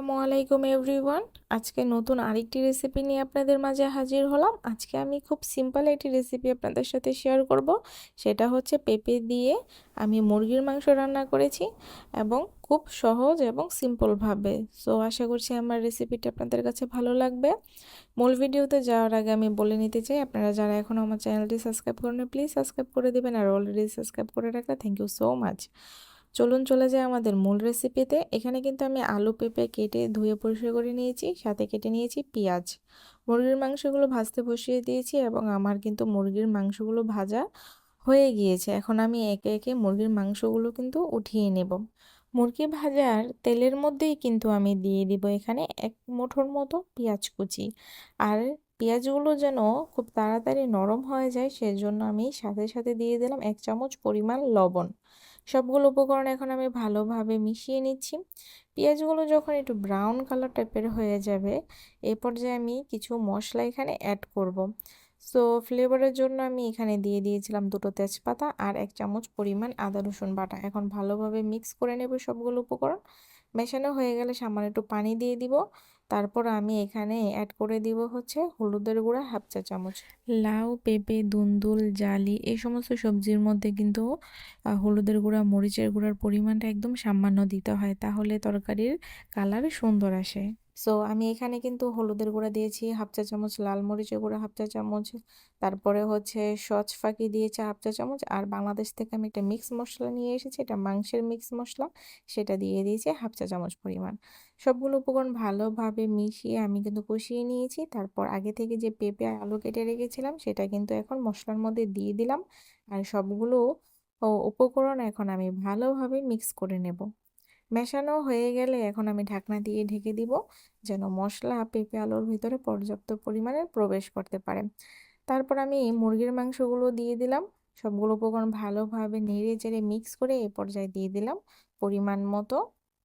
আসসালামু আলাইকুম এভরিওয়ান। আজকে নতুন আরেকটি রেসিপি নিয়ে আপনাদের মাঝে হাজির হলাম। আজকে আমি খুব সিম্পল একটি রেসিপি আপনাদের সাথে শেয়ার করব। সেটা হচ্ছে পেঁপে দিয়ে আমি মুরগির মাংস রান্না করেছি এবং খুব সহজ এবং সিম্পলভাবে সো আশা করছি আমার রেসিপিটা আপনাদের কাছে ভালো লাগবে। মূল ভিডিওতে যাওয়ার আগে আমি বলে নিতে চাই, আপনারা যারা এখন আমার চ্যানেলটি সাবস্ক্রাইব করেন প্লিজ সাবস্ক্রাইব করে দেবেন। আর অলরেডি সাবস্ক্রাইব করে রাখলে থ্যাংক ইউ সো মাচ চলুন চলে যায় আমাদের মূল রেসিপিতে এখানে কিন্তু আমি আলু পেঁপে কেটে ধুয়ে পরিষ্কার করে নিয়েছি, সাথে কেটে নিয়েছি পেঁয়াজ। মুরগির মাংসগুলো ভাজতে বসিয়ে দিয়েছি এবং আমার কিন্তু মুরগির মাংসগুলো ভাজা হয়ে গিয়েছে। এখন আমি একে একে মুরগির মাংসগুলো কিন্তু উঠিয়ে নেব। মুরগি ভাজার তেলের মধ্যেই কিন্তু আমি দিয়ে দিব এখানে এক মুঠোর মতো পেঁয়াজ কুচি। আর পেঁয়াজগুলো যেন খুব তাড়াতাড়ি নরম হয়ে যায়, সেজন্য আমি সাথে সাথে দিয়ে দিলাম এক চামচ পরিমাণ লবণ। সবগুলো উপকরণ এখন আমি ভালোভাবে মিশিয়ে নিচ্ছি। পেঁয়াজগুলো যখন একটু ব্রাউন কালার টাইপের হয়ে যাবে, এ পর্যায়ে আমি কিছু মশলা এখানে অ্যাড করব। সো ফ্লেভারের জন্য আমি এখানে দিয়ে দিয়েছিলাম দুটো তেজপাতা আর এক চামচ পরিমাণ আদা, রসুন বাটা। এখন ভালোভাবে মিক্স করে নেব সবগুলো উপকরণ। মেশানো হয়ে গেলে সামান্য একটু পানি দিয়ে দিব। তারপর আমি এখানে অ্যাড করে দিব হচ্ছে হলুদের গুঁড়া হাফ চা চামচ। লাউ, পেঁপে, দুন্দুল, জালি এই সমস্ত সবজির মধ্যে কিন্তু হলুদের গুঁড়া, মরিচের গুঁড়ার পরিমাণটা একদম সামান্য দিতে হয়। তাহলে তরকারির কালার সুন্দর আসে। সো আমি এখানে কিন্তু হলুদের গুঁড়া দিয়েছি, হাফ চা চামচ, লাল মরিচের গুঁড়া হাফ চা চামচ, তারপরে হচ্ছে সচ ফাঁকি দিয়েছি হাফ চা চামচ, আর বাংলাদেশ থেকে আমি একটা মিক্স মশলা নিয়ে এসেছি, এটা মাংসের মিক্স মশলা, সেটা দিয়ে দিয়েছি হাফ চা চামচ পরিমাণ। সবগুলো উপকরণ ভালোভাবে মিশিয়ে আমি কিন্তু কষিয়ে নিয়েছি, তারপর আগে থেকে যে পেঁপে আর আলু কেটে রেখেছিলাম, সেটা কিন্তু এখন মশলার মধ্যে দিয়ে দিলাম, আর সবগুলো উপকরণ এখন আমি ভালোভাবে মিক্স করে নেব। মেশানো হয়ে গেলে এখন আমি ঢাকনা দিয়ে ঢেকে দিব, যেন মশলা পেঁপে আলুর ভিতরে পর্যাপ্ত পরিমাণে প্রবেশ করতে পারে। তারপর আমি মুরগির মাংসগুলো দিয়ে দিলাম। সবগুলো উপকরণ ভালোভাবে নেড়ে চেড়ে মিক্স করে এ পর্যায়ে দিয়ে দিলাম পরিমাণ মতো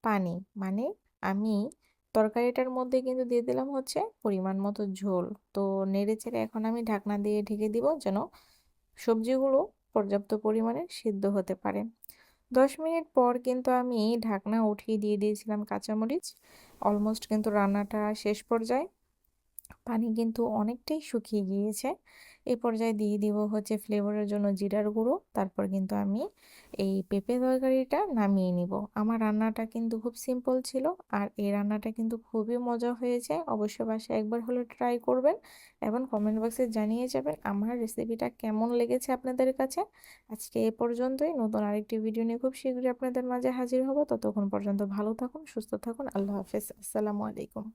পানি। মানে আমি তরকারিটার মধ্যে কিন্তু দিয়ে দিলাম হচ্ছে পরিমাণ মতো ঝোল। তো নেড়ে চেড়ে এখন আমি ঢাকনা দিয়ে ঢেকে দিব যেন সবজিগুলো পর্যাপ্ত পরিমাণে সিদ্ধ হতে পারে। দশ মিনিট পর কিন্তু আমি ঢাকনা উঠিয়ে দিয়ে দিয়েছিলাম কাঁচামরিচ। অলমোস্ট কিন্তু রান্নাটা শেষ পর্যায়ে। পানি কিন্তু অনেকটাই শুকিয়ে গিয়েছে। এ পর্যায়ে দিয়ে দিব হচ্ছে ফ্লেভারের জন্য জিরার গুঁড়ো। তারপর কিন্তু আমি এই পেঁপে তরকারিটা নামিয়ে নিব। আমার রান্নাটা কিন্তু খুব সিম্পল ছিল আর এই রান্নাটা কিন্তু খুবই মজা হয়েছে। অবশ্যই বাসায় একবার হলে ট্রাই করবেন। এবং কমেন্ট বক্সে জানিয়ে যাবেন আমার রেসিপিটা কেমন লেগেছে আপনাদের কাছে। আজকে এ পর্যন্তই। নতুন আরেকটি ভিডিও নিয়ে খুব শীঘ্রই আপনাদের মাঝে হাজির হব। ততক্ষণ পর্যন্ত ভালো থাকুন, সুস্থ থাকুন। আল্লাহ হাফেজ। আসসালামু আলাইকুম।